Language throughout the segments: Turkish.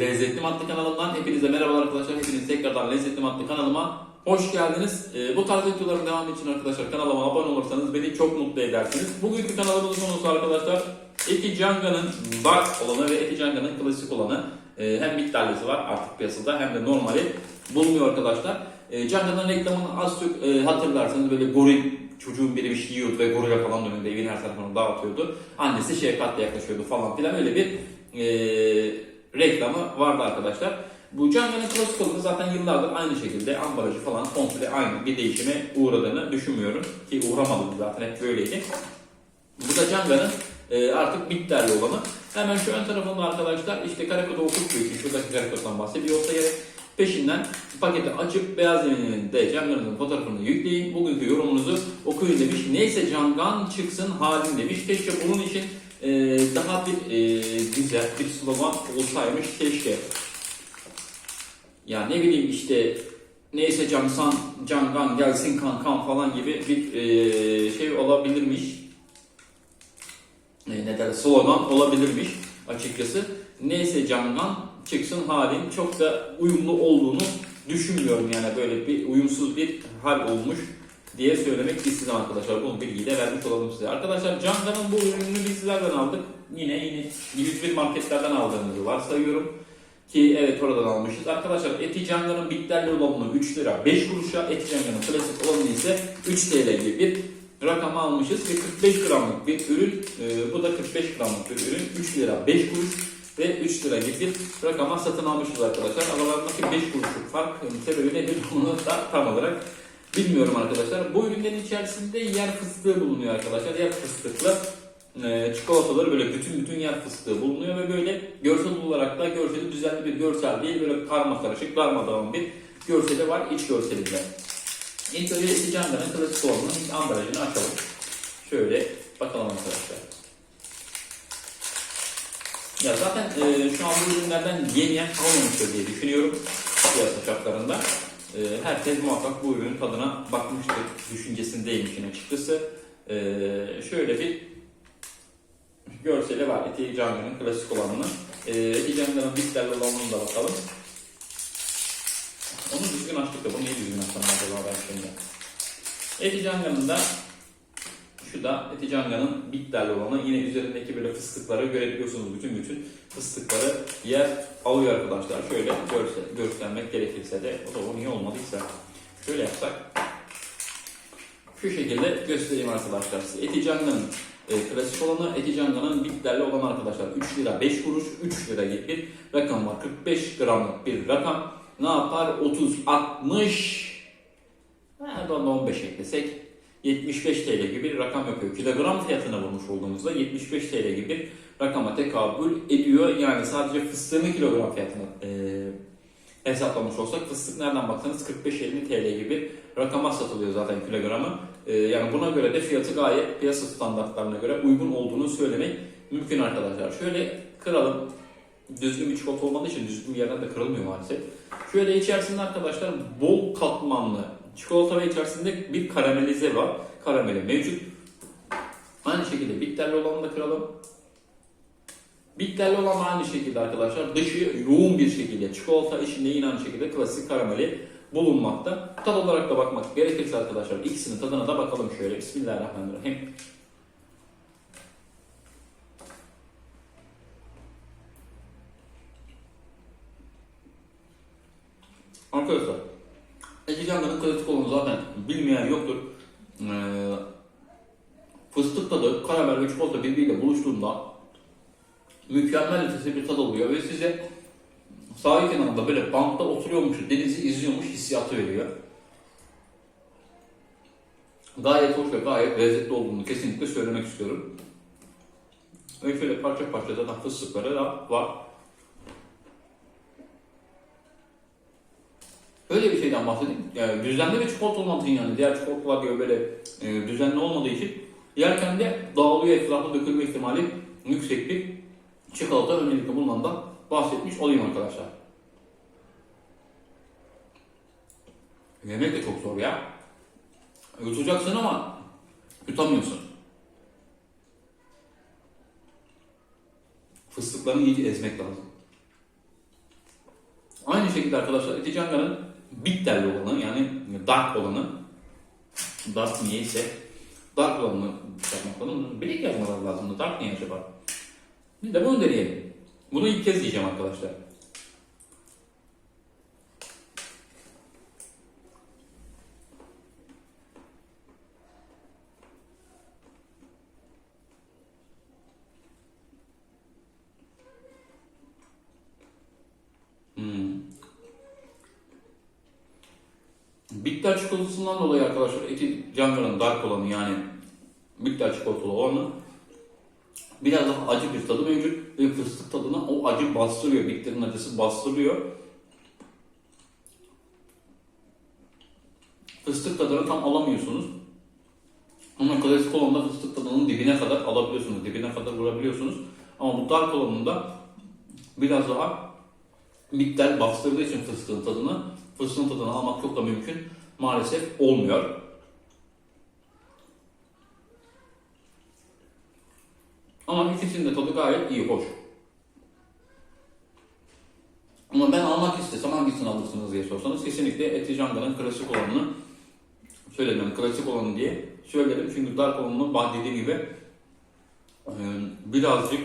Lezzetli Matlı kanalımdan hepinize merhaba arkadaşlar. Hepiniz tekrardan Lezzetli Matlı kanalıma hoş geldiniz. Ee, bu tarz videoların devamı için arkadaşlar kanalıma abone olursanız beni çok mutlu edersiniz. Bugünkü kanalımızın konusu arkadaşlar Eki Canga'nın dark olanı ve Eki Canga'nın klasik olanı. Ee, hem miktarlısı var artık piyasada hem de normali bulunuyor arkadaşlar. Ee, Canga'nın reklamını az çok e, hatırlarsanız böyle goril çocuğun biri bir şey yiyordu ve gorile falan dönüyordu. Evin her tarafını dağıtıyordu. Annesi şefkatle yaklaşıyordu falan filan öyle bir e, reklamı vardı arkadaşlar. Bu Canga'nın klasik olanı zaten yıllardır aynı şekilde ambalajı falan komple aynı bir değişime uğradığını düşünmüyorum. Ki uğramadı zaten hep böyleydi. Bu da Canga'nın e, artık bitterli olanı. Hemen şu ön tarafında arkadaşlar işte kodu okuttuğu için şuradaki kare koddan bahsediyor olsa gerek. Peşinden paketi açıp beyaz zemininde Canga'nın fotoğrafını yükleyin. Bugünkü yorumunuzu okuyun demiş. Neyse Cangan çıksın halim demiş. Keşke bunun için e, daha bir e, güzel bir slogan olsaymış keşke. Ya ne bileyim işte neyse Cansan, Cangan gelsin kankan falan gibi bir e, şey olabilirmiş. E, ne derler slogan olabilirmiş açıkçası. Neyse Cangan çıksın halin çok da uyumlu olduğunu düşünmüyorum yani böyle bir uyumsuz bir hal olmuş diye söylemek istedim arkadaşlar. Bunu bilgiyi de vermiş olalım size. Arkadaşlar Canga'nın bu ürününü bizlerden aldık. Yine yine 101 marketlerden aldığımızı varsayıyorum. Ki evet oradan almışız. Arkadaşlar Eti Canga'nın bitterli olanını 3 lira 5 kuruşa, Eti Canga'nın klasik olanını ise 3 TL gibi bir rakama almışız. Ve 45 gramlık bir ürün. e, bu da 45 gramlık bir ürün. 3 lira 5 kuruş ve 3 lira gibi bir rakama satın almışız arkadaşlar. Aralarındaki 5 kuruşluk fark sebebi nedir bunu da tam olarak bilmiyorum arkadaşlar. Bu ürünlerin içerisinde yer fıstığı bulunuyor arkadaşlar. Yer fıstıklı e, çikolataları böyle bütün bütün yer fıstığı bulunuyor ve böyle görsel olarak da görseli düzenli bir görsel değil böyle karma karışık darmadağın bir görseli var iç görselinde. İlk önce Eti Canga'nın klasik olanının ilk ambalajını açalım. Şöyle bakalım arkadaşlar. Ya zaten e, şu an bu ürünlerden yemeyen kalmamıştır diye düşünüyorum piyasa şartlarında. E, herkes muhakkak bu ürünün tadına bakmıştır düşüncesindeyim işin açıkçası. E, şöyle bir görseli var Eti Canga'nın klasik olanının. E, Eti Canga'nın bitterli olanına da bakalım. Onu düzgün açtık da bunu niye düzgün açsam acaba ben şimdi. Eti Canga'nın da şu da Eti Canga'nın bitterli olanı. Yine üzerindeki böyle fıstıkları görebiliyorsunuz. Bütün bütün fıstıkları yer alıyor arkadaşlar. Şöyle görse, göstermek gerekirse de o da o niye olmadıysa. Şöyle yapsak. Şu şekilde göstereyim arkadaşlar size. Eti Canga'nın e, klasik olanı, Eti Canga'nın bitterli olan arkadaşlar. 3 lira 5 kuruş, 3 lira gibi bir rakam var. 45 gramlık bir rakam. Ne yapar? 30, 60, Nereden 15 eklesek 75 TL gibi bir rakam yapıyor. Kilogram fiyatına vurmuş olduğumuzda 75 TL gibi bir rakama tekabül ediyor. Yani sadece fıstığını kilogram fiyatına e, hesaplamış olsak fıstık nereden baksanız 45-50 TL gibi bir rakama satılıyor zaten kilogramı. E, yani buna göre de fiyatı gayet piyasa standartlarına göre uygun olduğunu söylemek mümkün arkadaşlar. Şöyle kıralım. Düzgün bir çikolata olmadığı için düzgün bir yerden de kırılmıyor maalesef. Şöyle içerisinde arkadaşlar bol katmanlı çikolata ve içerisinde bir karamelize var. Karameli mevcut. Aynı şekilde bitterli olanı da kıralım. Bitterli olan aynı şekilde arkadaşlar. Dışı yoğun bir şekilde çikolata içinde yine aynı şekilde klasik karameli bulunmakta. Tad olarak da bakmak gerekirse arkadaşlar ikisinin tadına da bakalım şöyle. Bismillahirrahmanirrahim. Arkadaşlar Ece Can'ların klasik olanı zaten bilmeyen yoktur. Ee, fıstık tadı, karamel ve çikolata birbiriyle buluştuğunda mükemmel ötesi bir tad oluyor ve size sahil kenarında böyle bankta oturuyormuş, denizi izliyormuş hissiyatı veriyor. Gayet hoş ve gayet lezzetli olduğunu kesinlikle söylemek istiyorum. Ve şöyle parça parça da fıstıkları da var. Öyle bir şeyden bahsedeyim. Yani düzenli bir çikolata olmadığı yani diğer çikolatalar gibi böyle e, düzenli olmadığı için yerken de dağılıyor etrafına dökülme ihtimali yüksek bir çikolata öncelikle bundan da bahsetmiş olayım arkadaşlar. Yemek de çok zor ya. Yutacaksın ama yutamıyorsun. Fıstıklarını iyice ezmek lazım. Şekilde arkadaşlar Eticanga'nın bitterli olanı yani dark olanı dark niyeyse dark olanını yapmak lazım. Bilek yazmalar lazım. Dark niye acaba? Bir de bunu deneyelim. Bunu ilk kez yiyeceğim arkadaşlar. Bitter çikolatasından dolayı arkadaşlar eti Canga'nın dark olanı yani bitter çikolatalı olanı biraz daha acı bir tadı mevcut ve fıstık tadına o acı bastırıyor. Bitter'in acısı bastırıyor. Fıstık tadını tam alamıyorsunuz. Ama klasik olanda fıstık tadının dibine kadar alabiliyorsunuz. Dibine kadar vurabiliyorsunuz. Ama bu dark olanında biraz daha bitter bastırdığı için fıstığın tadını, fıstığın tadını almak çok da mümkün maalesef olmuyor. Ama ikisinin de tadı gayet iyi, hoş. Ama ben almak istesem hangisini alırsınız diye sorsanız kesinlikle Etijanga'nın klasik olanını söylemem. Klasik olanı diye söylerim. Çünkü dark olanını dediğim gibi birazcık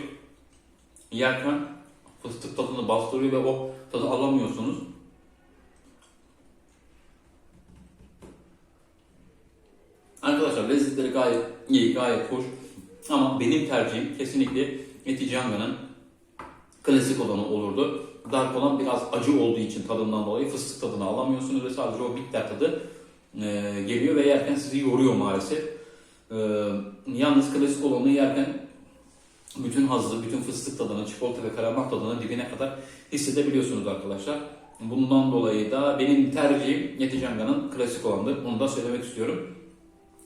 yerken fıstık tadını bastırıyor ve o tadı alamıyorsunuz. Arkadaşlar lezzetleri gayet iyi, gayet hoş. Ama benim tercihim kesinlikle Etijanga'nın klasik olanı olurdu. Dark olan biraz acı olduğu için tadından dolayı fıstık tadını alamıyorsunuz ve sadece o bitter tadı e, geliyor ve yerken sizi yoruyor maalesef. E, yalnız klasik olanı yerken bütün hazzı, bütün fıstık tadını, çikolata ve karamel tadını dibine kadar hissedebiliyorsunuz arkadaşlar. Bundan dolayı da benim tercihim Yeticanga'nın klasik olanıdır. Bunu da söylemek istiyorum.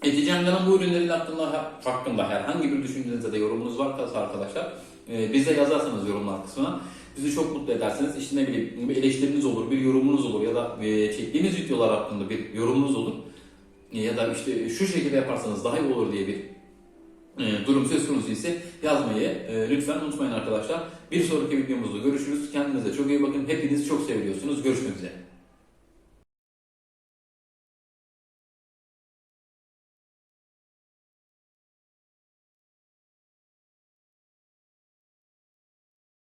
Yeticanga'nın bu ürünlerin hakkında, hakkında herhangi bir düşünceniz ya da yorumunuz varsa arkadaşlar e, bize yazarsanız yorumlar kısmına bizi çok mutlu edersiniz. İşte ne bileyim bir eleştiriniz olur, bir yorumunuz olur ya da e, çektiğimiz videolar hakkında bir yorumunuz olur. E, ya da işte şu şekilde yaparsanız daha iyi olur diye bir e, durum söz konusu ise yazmayı e, lütfen unutmayın arkadaşlar. Bir sonraki videomuzda görüşürüz. Kendinize çok iyi bakın. Hepinizi çok seviyorsunuz. Görüşmek üzere.